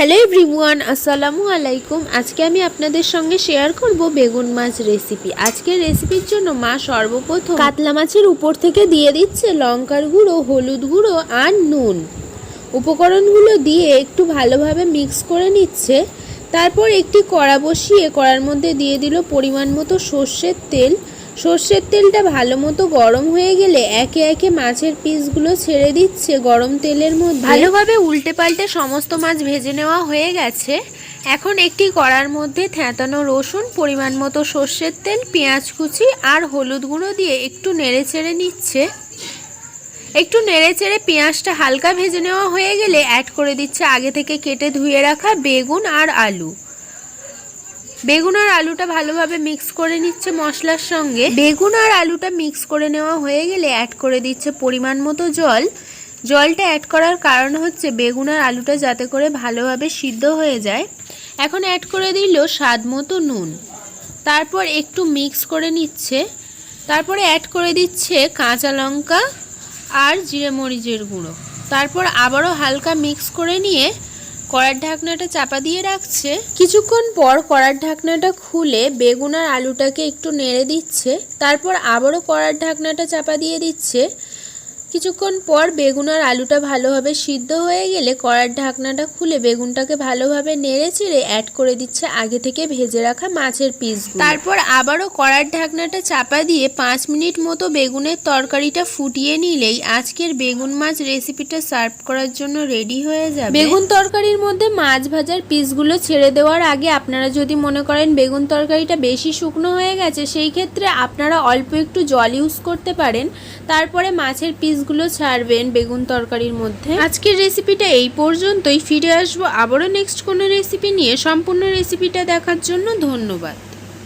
Hello everyone, আসসালামু আলাইকুম। আজকে আমি আপনাদের সঙ্গে শেয়ার করব বেগুন মাছ রেসিপি আজকের রেসিপির জন্য মা সর্বপ্রথম কাতলা মাছের উপর থেকে দিয়ে দিচ্ছে লঙ্কার গুঁড়ো, হলুদ গুঁড়ো আর নুন। উপকরণগুলো দিয়ে একটু ভালোভাবে মিক্স করে নিচ্ছে। তারপর একটি কড়া বসিয়ে কড়ার মধ্যে দিয়ে দিল পরিমাণ মতো সর্ষের তেল। সর্ষের তেলটা ভালো মতো গরম হয়ে গেলে একে একে মাছের পিসগুলো ছেড়ে দিচ্ছে গরম তেলের মধ্যে। ভালোভাবে উল্টে পাল্টে সমস্ত মাছ ভেজে নেওয়া হয়ে গেছে। এখন একটি কড়ার মধ্যে থ্যাঁতানো রসুন, পরিমাণ মতো সর্ষের তেল, পেঁয়াজ কুচি আর হলুদ গুঁড়ো দিয়ে একটু নেড়ে চেড়ে নিচ্ছে। একটু নেড়ে চেড়ে পেঁয়াজটা হালকা ভেজে নেওয়া হয়ে গেলে অ্যাড করে দিচ্ছে আগে থেকে কেটে ধুয়ে রাখা বেগুন আর আলু। বেগুন আর আলুটা ভালোভাবে মিক্স করে নিচ্ছে মশলার সঙ্গে। বেগুন আর আলুটা মিক্স করে নেওয়া হয়ে গেলে অ্যাড করে দিচ্ছে পরিমাণ মতো জল। জলটা অ্যাড করার কারণ হচ্ছে বেগুন আর আলুটা যাতে করে ভালোভাবে সিদ্ধ হয়ে যায়। এখন অ্যাড করে দিল স্বাদ মতো নুন। তারপর একটু মিক্স করে নিচ্ছে। তারপরে অ্যাড করে দিচ্ছে কাঁচা লঙ্কা আর জিরে মরিচের গুঁড়ো। তারপর আবারও হালকা মিক্স করে নিয়ে কড়ার ঢাকনাটা চাপা দিয়ে রাখছে। কিছুক্ষণ পর কড়ার ঢাকনাটা খুলে বেগুন আর আলুটাকে একটু নেড়ে দিচ্ছে। তারপর আবারও কড়ার ঢাকনাটা চাপা দিয়ে দিচ্ছে। কিছুক্ষণ পর বেগুন আর আলুটা ভালোভাবে সিদ্ধ হয়ে গেলে কড়ার ঢাকনাটা খুলে বেগুনটাকে ভালোভাবে নেড়ে চেড়ে অ্যাড করে দিচ্ছে আগে থেকে ভেজে রাখা মাছের পিস তারপর আবারও কড়ার ঢাকনাটা চাপা দিয়ে পাঁচ মিনিট মতো বেগুনের তরকারিটা ফুটিয়ে নিলেই আজকের বেগুন মাছ রেসিপিটা সার্ভ করার জন্য রেডি হয়ে যাবে। বেগুন তরকারির মধ্যে মাছ ভাজার পিসগুলো ছেড়ে দেওয়ার আগে আপনারা যদি মনে করেন বেগুন তরকারিটা বেশি শুকনো হয়ে গেছে সেই ক্ষেত্রে আপনারা অল্প একটু জল ইউজ করতে পারেন। তারপরে মাছের পিসগুলো ছাড়বেন বেগুন তরকারির মধ্যে। আজকের রেসিপিটা এই পর্যন্তই। ফিরে আসব আবারও নেক্সট কোনো রেসিপি নিয়ে। সম্পূর্ণ রেসিপিটা দেখার জন্য ধন্যবাদ।